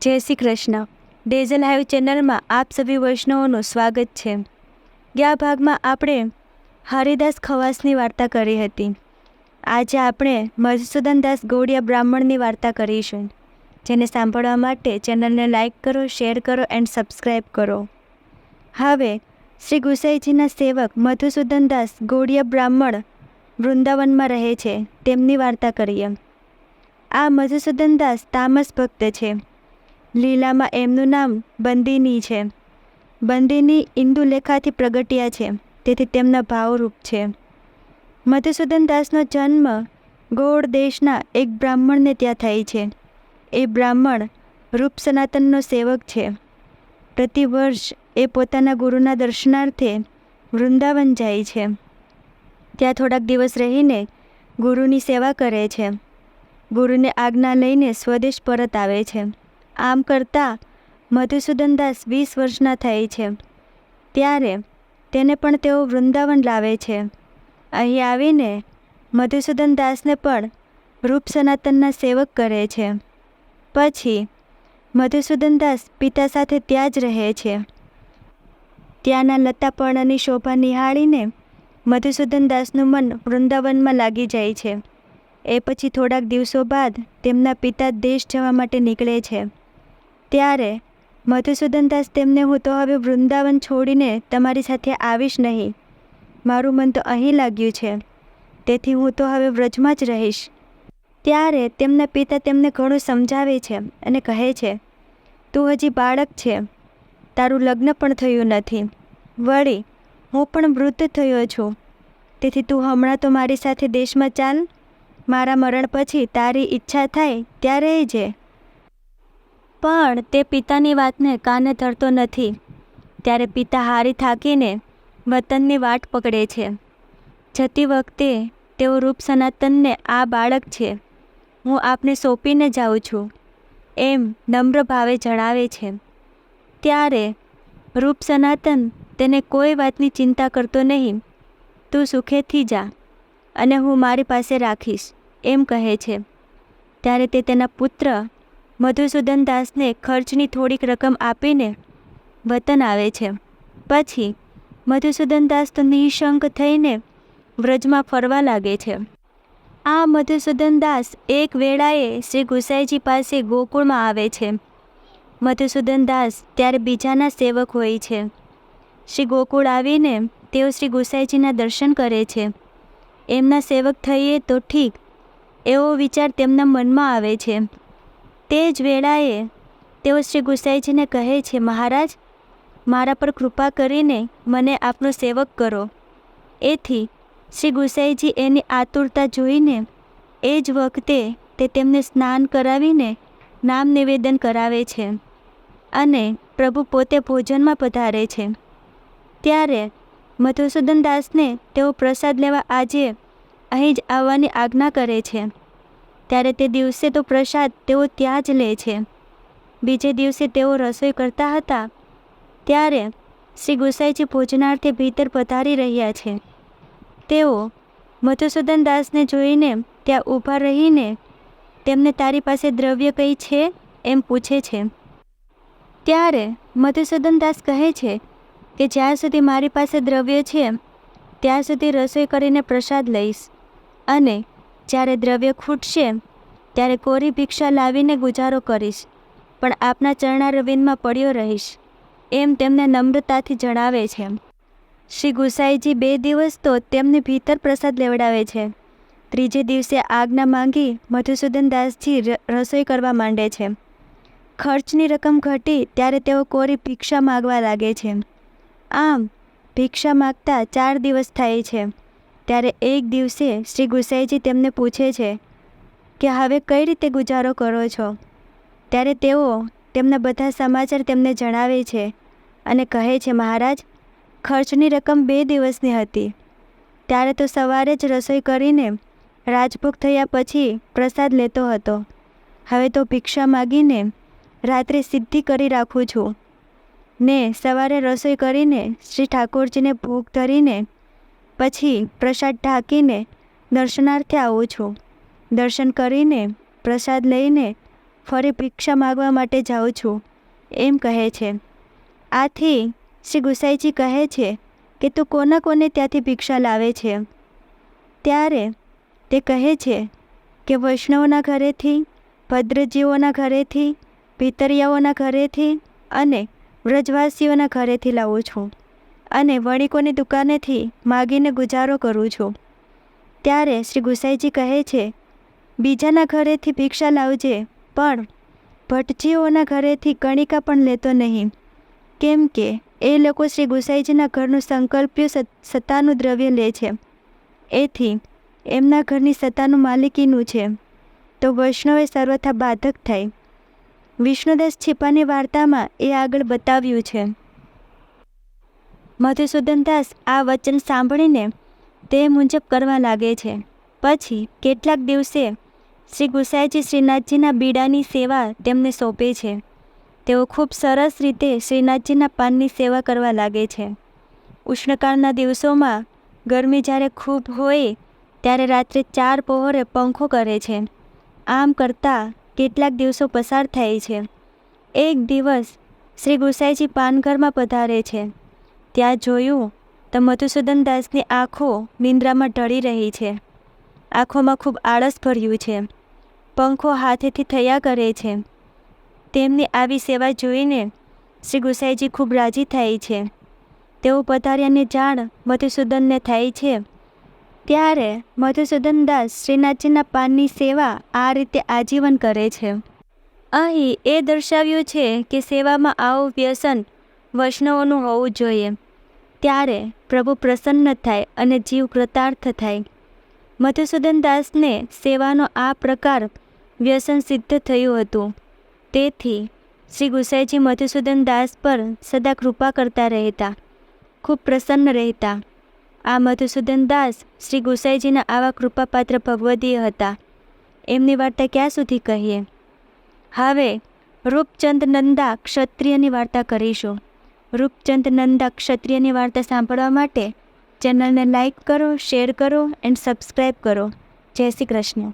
જય શ્રી કૃષ્ણ. ડેઝલ હાઈવ ચેનલમાં આપ સભી વૈષ્ણવોનું સ્વાગત છે. ગયા ભાગમાં આપણે હરિદાસ ખવાસની વાર્તા કરી હતી. આજે આપણે મધુસૂદન દાસ ગૌડિયા બ્રાહ્મણની વાર્તા કરીશું. જેને સાંભળવા માટે ચેનલને લાઇક કરો, શેર કરો એન્ડ સબસ્ક્રાઈબ કરો. હવે શ્રી ગુસાઈજીના સેવક મધુસૂદન દાસ ગૌડિયા બ્રાહ્મણ વૃંદાવનમાં રહે છે. તેમની વાર્તા કરીએ. આ મધુસૂદન દાસ તામસ ભક્ત છે. લીલામાં એમનું નામ બંદિની છે. બંદિની ઇન્દુલેખાથી પ્રગટ્યા છે, તેથી તેમના ભાવરૂપ છે. મધુસૂદન દાસનો જન્મ ગોળ દેશના એક બ્રાહ્મણને ત્યાં થાય છે. એ બ્રાહ્મણ રૂપ સનાતનનો સેવક છે. પ્રતિવર્ષ એ પોતાના ગુરુના દર્શનાર્થે વૃંદાવન જાય છે. ત્યાં થોડાક દિવસ રહીને ગુરુની સેવા કરે છે. ગુરુને આજ્ઞા લઈને સ્વદેશ પરત આવે છે. આમ કરતાં મધુસૂદન દાસ વીસ વર્ષના થાય છે. ત્યારે તેને પણ તેઓ વૃંદાવન લાવે છે. અહીં આવીને મધુસૂદન દાસને પણ રૂપ સનાતનના સેવક કરે છે. પછી મધુસૂદન દાસ પિતા સાથે ત્યાં જ રહે છે. ત્યાંના લતાપર્ણની શોભા નિહાળીને મધુસૂદન દાસનું મન વૃંદાવનમાં લાગી જાય છે. એ પછી થોડાક દિવસો બાદ તેમના પિતા દેશ જવા માટે નીકળે છે. ત્યારે મધુસૂદન દાસ તેમને હું તો હવે વૃંદાવન છોડીને તમારી સાથે આવીશ નહીં. મારું મન તો અહીં લાગ્યું છે. તેથી હું તો હવે વ્રજમાં જ રહીશ. ત્યારે તેમના પિતા તેમને ઘણું સમજાવે છે અને કહે છે, તું હજી બાળક છે. તારું લગ્ન પણ થયું નથી. વળી, હું પણ વૃદ્ધ થયો છું. તેથી તું હમણાં તો મારી સાથે દેશમાં ચાલ. મારા મરણ પછી તારી ઈચ્છા થાય ત્યારે જે. પણ તે પિતાની વાતને કાને ધરતો નથી. ત્યારે પિતા હારી થાકીને વતનની વાટ પકડે છે. જતી વખતે તેઓ રૂપ સનાતનને આ બાળક છે. હું આપને સોંપીને જાઉં છું, એમ નમ્ર ભાવે જણાવે છે. ત્યારે રૂપ સનાતન તેને કોઈ વાતની ચિંતા કરતો નહીં. તું સુખેથી જા અને હું મારી પાસે રાખીશ, એમ કહે છે. ત્યારે તે તેના પુત્ર મધુસૂદન દાસને ખર્ચની થોડીક રકમ આપીને વતન આવે છે. પછી મધુસૂદન દાસ તો નિશંક થઈને વ્રજમાં ફરવા લાગે છે. આ મધુસૂદન દાસ એક વેળાએ શ્રી ગુસાઈજી પાસે ગોકુળમાં આવે છે. મધુસૂદન દાસ ત્યારે બીજાના સેવક હોય છે. શ્રી ગોકુળ આવીને તેઓ શ્રી ગુસાઈજીના દર્શન કરે છે. એમના સેવક થઈએ તો ઠીક, એવો વિચાર તેમના મનમાં આવે છે. તે જ વેળાએ તેઓ શ્રી ગુસાઈજીને કહે છે, મહારાજ, મારા પર કૃપા કરીને મને આપનો સેવક કરો. એથી શ્રી ગુસાઈજી એની આતુરતા જોઈને એ જ વખતે તે તેમને સ્નાન કરાવીને નામ નિવેદન કરાવે છે અને પ્રભુ પોતે ભોજનમાં પધારે છે. ત્યારે મધુસૂદન દાસને તેઓ પ્રસાદ લેવા આજે અહીં જ આવવાની આજ્ઞા કરે છે. ત્યારે તે દિવસે તો પ્રસાદ તેઓ ત્યાં જ લે છે. બીજે દિવસે તેઓ રસોઈ કરતા હતા. ત્યારે શ્રી ગુસાઈજી ભોજનાર્થે ભીતર પધારી રહ્યા છે. તેઓ મધુસૂદન દાસને જોઈને ત્યાં ઊભા રહીને તેમને તારી પાસે દ્રવ્ય કંઈ છે એમ પૂછે છે. ત્યારે મધુસૂદન દાસ કહે છે કે જ્યાં સુધી મારી પાસે દ્રવ્ય છે, ત્યાં સુધી રસોઈ કરીને પ્રસાદ લઈશ અને જ્યારે દ્રવ્ય ખૂટશે, ત્યારે કોરી ભિક્ષા લાવીને ગુજારો કરીશ, પણ આપના ચરણારવિંદમાં પડ્યો રહીશ, એમ તેમને નમ્રતાથી જણાવે છે. શ્રી ગુસાઈજી બે દિવસ તો તેમને ભીતર પ્રસાદ લેવડાવે છે. ત્રીજે દિવસે આજ્ઞા માંગી મધુસૂદન દાસજી રસોઈ કરવા માંડે છે. ખર્ચની રકમ ઘટી ત્યારે તેઓ કોરી ભિક્ષા માગવા લાગે છે. આમ, ભિક્ષા માગતા ચાર દિવસ થાય છે. ત્યારે એક દિવસે શ્રી ગુસાઈજી તેમને પૂછે છે કે હવે કઈ રીતે ગુજારો કરો છો? ત્યારે તેઓ તેમના બધા સમાચાર તેમને જણાવે છે અને કહે છે, મહારાજ, ખર્ચની રકમ બે દિવસની હતી. ત્યારે તો સવારે જ રસોઈ કરીને રાજભોગ થયા પછી પ્રસાદ લેતો હતો. હવે તો ભિક્ષા માગીને રાત્રે સિદ્ધિ કરી રાખું છું. ને સવારે રસોઈ કરીને શ્રી ઠાકોરજીને ભોગ ધરીને પછી પ્રસાદ ઢાંકીને દર્શનાર્થે આવું છું. દર્શન કરીને પ્રસાદ લઈને ફરી ભિક્ષા માગવા માટે જાઉં છું. એમ કહે છે. આથી શ્રી ગુસાઈજી કહે છે કે તું કોના કોને ત્યાંથી ભિક્ષા લાવે છે? ત્યારે તે કહે છે કે વૈષ્ણવના ઘરેથી, ભદ્રજીઓના ઘરેથી, પિતરિયાઓના ઘરેથી અને વ્રજવાસીઓના ઘરેથી લાવું છું. અને વણિકોની દુકાનેથી માગીને ગુજારો કરું છું. ત્યારે શ્રી ગુસાઈજી કહે છે, બીજાના ઘરેથી ભિક્ષા લાવજે, પણ ભટજીઓના ઘરેથી કણિકા પણ લેતો નહીં. કેમ કે એ લોકો શ્રી ગુસાઈજીના ઘરનું સંકલ્પ્યું સત્તાનું દ્રવ્ય લે છે. એથી એમના ઘરની સત્તાનું માલિકીનું છે. તો વૈષ્ણવે સર્વથા બાધક થાય વિષ્ણુદાસ છીપાની વાર્તામાં એ આગળ બતાવ્યું છે. મધુસૂદનદાસ આ વચન સાંભળીને તે મુજબ કરવા લાગે છે. પછી કેટલાક દિવસે શ્રી ગુસાઈજી શ્રીનાથજીના બીડાની સેવા તેમને સોંપે છે. તેઓ ખૂબ સરસ રીતે શ્રીનાથજીના પાનની સેવા કરવા લાગે છે. ઉષ્ણકાળના દિવસોમાં ગરમી જ્યારે ખૂબ હોય ત્યારે રાત્રે ચાર પહોરે પંખો કરે છે. આમ કરતાં કેટલાક દિવસો પસાર થાય છે. એક દિવસ શ્રી ગુસાઈજી પાનઘરમાં પધારે છે. ત્યાં જોયું તો મધુસૂદન દાસની આંખો નિંદ્રામાં ઢળી રહી છે. આંખોમાં ખૂબ આળસ ભર્યું છે. પંખો હાથેથી થયા કરે છે. તેમની આવી સેવા જોઈને શ્રી ગુસાઈજી ખૂબ રાજી થાય છે. તેઓ પધાર્યાની જાણ મધુસૂદનને થાય છે. ત્યારે મધુસૂદન દાસ શ્રીનાથજીના પાનની સેવા આ રીતે આજીવન કરે છે. અહીં એ દર્શાવ્યું છે કે સેવામાં આવું વ્યસન વૈષ્ણવોનું હોવું જોઈએ. ત્યારે પ્રભુ પ્રસન્ન થાય અને જીવ કૃતાર્થ થાય. મધુસૂદન દાસને સેવાનો આ પ્રકાર વ્યસન સિદ્ધ થયું હતું. તેથી શ્રી ગુસાઈજી મધુસૂદન દાસ પર સદા કૃપા કરતા રહેતા. ખૂબ પ્રસન્ન રહેતા. આ મધુસૂદન દાસ શ્રી ગુસાઈજીના આવા કૃપાપાત્ર ભગવદીય હતા. એમની વાર્તા ક્યાં સુધી કહીએ? હવે રૂપચંદ નંદા ક્ષત્રિયની વાર્તા કરીશું. રૂપચંદ નંદા ક્ષત્રિયની વાર્તા સાંભળવા માટે ચેનલને લાઈક કરો, શેર કરો, એન્ડ સબસ્ક્રાઈબ કરો. જય શ્રી કૃષ્ણ.